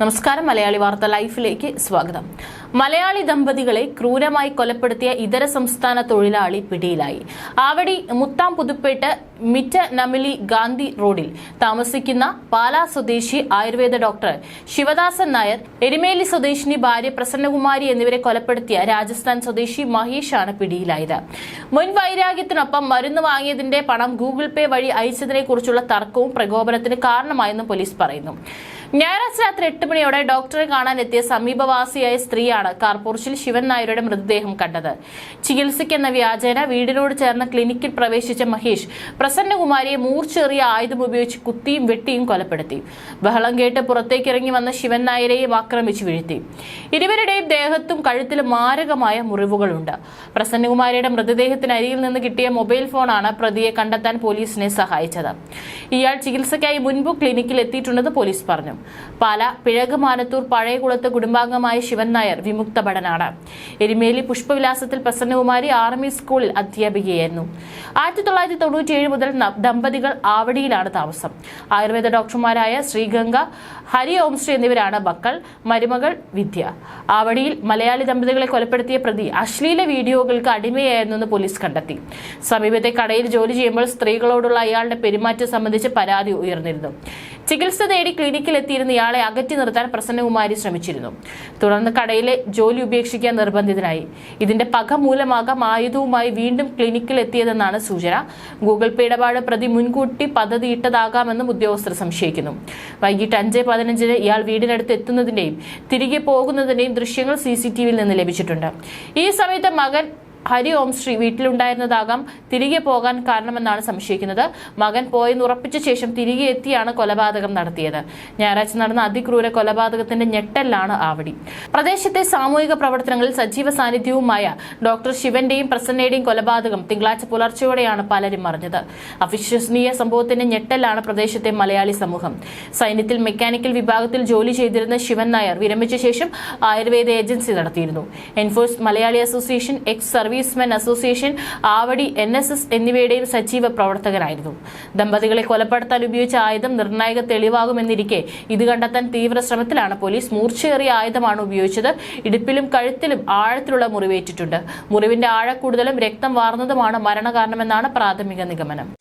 നമസ്കാരം മലയാളി വാർത്ത ലൈഫിലേക്ക് സ്വാഗതം. മലയാളി ദമ്പതികളെ ക്രൂരമായി കൊലപ്പെടുത്തിയ ഇതര സംസ്ഥാന തൊഴിലാളി പിടിയിലായി. ആവടി മുത്താം പുതുപ്പേട്ട് മിറ്റ നമിലി ഗാന്ധി റോഡിൽ താമസിക്കുന്ന പാലാ സ്വദേശി ആയുർവേദ ഡോക്ടർ ശിവദാസൻ നായർ എരുമേലി സ്വദേശിനി ഭാര്യ പ്രസന്നകുമാരി എന്നിവരെ കൊലപ്പെടുത്തിയ രാജസ്ഥാൻ സ്വദേശി മഹേഷാണ് പിടിയിലായത്. മുൻ വൈരാഗ്യത്തിനൊപ്പം മരുന്ന് വാങ്ങിയതിന്റെ പണം ഗൂഗിൾ പേ വഴി അയച്ചതിനെക്കുറിച്ചുള്ള തർക്കവും പ്രകോപനത്തിന് കാരണമായെന്നും പോലീസ് പറയുന്നു. ഞായറാഴ്ച രാത്രി എട്ട് മണിയോടെ ഡോക്ടറെ കാണാൻ എത്തിയ സമീപവാസിയായ സ്ത്രീയാണ് കാർപൂർച്ചിൽ ശിവൻ നായരുടെ മൃതദേഹം കണ്ടത്. ചികിത്സയ്ക്കെന്ന വ്യാജേന വീടിനോട് ചേർന്ന ക്ലിനിക്കിൽ പ്രവേശിച്ച മഹേഷ് പ്രസന്നകുമാരിയെ മൂർച്ചേറിയ ആയുധം ഉപയോഗിച്ച് കുത്തിയും വെട്ടിയും കൊലപ്പെടുത്തി. ബഹളം കേട്ട് പുറത്തേക്കിറങ്ങി വന്ന ശിവൻ നായരെയും ആക്രമിച്ചു വീഴ്ത്തി. ഇരുവരുടെയും ദേഹത്തും കഴുത്തിലും മാരകമായ മുറിവുകളുണ്ട്. പ്രസന്നകുമാരിയുടെ മൃതദേഹത്തിന് അരിയിൽ നിന്ന് കിട്ടിയ മൊബൈൽ ഫോണാണ് പ്രതിയെ കണ്ടെത്താൻ പോലീസിനെ സഹായിച്ചത്. ഇയാൾ ചികിത്സയ്ക്കായി മുൻപ് ക്ലിനിക്കിൽ എത്തിയിട്ടുണ്ടെന്ന് പോലീസ് പറഞ്ഞു. പാല പിഴകമാനത്തൂർ പഴയകുളത്ത് കുടുംബാംഗമായ ശിവൻ നായർ വിമുക്ത ഭടനാണ് എരുമേലി പുഷ്പവിലാസത്തിൽ പ്രസന്നകുമാരി ആർമി സ്കൂളിൽ അധ്യാപികയായിരുന്നു. ആയിരത്തി തൊള്ളായിരത്തി തൊണ്ണൂറ്റിയേഴ് മുതൽ ദമ്പതികൾ ആവടിയിലാണ് താമസം. ആയുർവേദ ഡോക്ടർമാരായ ശ്രീഗംഗ ഹരി ഓംശ്രീ എന്നിവരാണ് മക്കൾ മരുമകൾ വിദ്യ. ആവടിയിൽ മലയാളി ദമ്പതികളെ കൊലപ്പെടുത്തിയ പ്രതി അശ്ലീല വീഡിയോകൾക്ക് അടിമയായിരുന്നു എന്ന് പോലീസ് കണ്ടെത്തി. സമീപത്തെ കടയിൽ ജോലി ചെയ്യുമ്പോൾ സ്ത്രീകളോടുള്ള അയാളുടെ പെരുമാറ്റം സംബന്ധിച്ച് പരാതി ഉയർന്നിരുന്നു. ചികിത്സ തേടി ക്ലിനിക്കിൽ എത്തിയിരുന്ന ഇയാളെ അകറ്റി നിർത്താൻ പ്രസന്നകുമാരി ശ്രമിച്ചിരുന്നു. തുടർന്ന് കടയിലെ ജോലി ഉപേക്ഷിക്കാൻ നിർബന്ധിതനായി. ഇതിന്റെ പക മൂലമാകാം ആയുധവുമായി വീണ്ടും ക്ലിനിക്കിൽ എത്തിയതെന്നാണ് സൂചന. ഗൂഗിൾ പേ ഇടപാട് പ്രതി മുൻകൂട്ടി പദ്ധതി ഇട്ടതാകാമെന്നും ഉദ്യോഗസ്ഥർ സംശയിക്കുന്നു. വൈകിട്ട് അഞ്ച് പതിനഞ്ചിന് ഇയാൾ വീടിനടുത്ത് എത്തുന്നതിന്റെയും തിരികെ പോകുന്നതിന്റെയും ദൃശ്യങ്ങൾ സി സി നിന്ന് ലഭിച്ചിട്ടുണ്ട്. ഈ സമയത്ത് മകൻ ഹരി ഓം ശ്രീ വീട്ടിലുണ്ടായിരുന്നതാകാം. തിരികെ പോകാൻ കാരണമെന്നാണ് സംശയിക്കുന്നത്. മകൻ പോയെന്ന് ഉറപ്പിച്ച ശേഷം തിരികെ എത്തിയാണ് കൊലപാതകം നടത്തിയത്. ഞായറാഴ്ച നടന്ന അതിക്രൂര കൊലപാതകത്തിന്റെ ഞെട്ടലാണ് ആവടി. പ്രദേശത്തെ സാമൂഹിക പ്രവർത്തനങ്ങളിൽ സജീവ സാന്നിധ്യവുമായ ഡോക്ടർ ശിവന്റെയും പ്രസന്നയുടെയും കൊലപാതകം തിങ്കളാഴ്ച പുലർച്ചെയോടെയാണ് പലരും അറിഞ്ഞത്. അവിശ്വസനീയ സംഭവത്തിന്റെ ഞെട്ടലാണ് പ്രദേശത്തെ മലയാളി സമൂഹം. സൈന്യത്തിൽ മെക്കാനിക്കൽ വിഭാഗത്തിൽ ജോലി ചെയ്തിരുന്ന ശിവൻ നായർ വിരമിച്ച ശേഷം ആയുർവേദ ഏജൻസി നടത്തിയിരുന്നു. Enforce Malayali association ex servicemen association Avadi N S S എന്നിവയുടെയും സജീവ പ്രവർത്തകരായിരുന്നു. ദമ്പതികളെ കൊലപ്പെടുത്താൻ ഉപയോഗിച്ച ആയുധം നിർണായക തെളിവാകുമെന്നിരിക്കെ ഇത് കണ്ടെത്താൻ തീവ്ര ശ്രമത്തിലാണ് പോലീസ് മൂർച്ചയേറിയ ആയുധമാണ് ഉപയോഗിച്ചത്. ഇടുപ്പിലും കഴുത്തിലും ആഴത്തിലുള്ള മുറിവേറ്റിട്ടുണ്ട്. മുറിവിന്റെ ആഴക്കൂടുതലും രക്തം വാർന്നതുമാണ് മരണകാരണമെന്നാണ് പ്രാഥമിക നിഗമനം.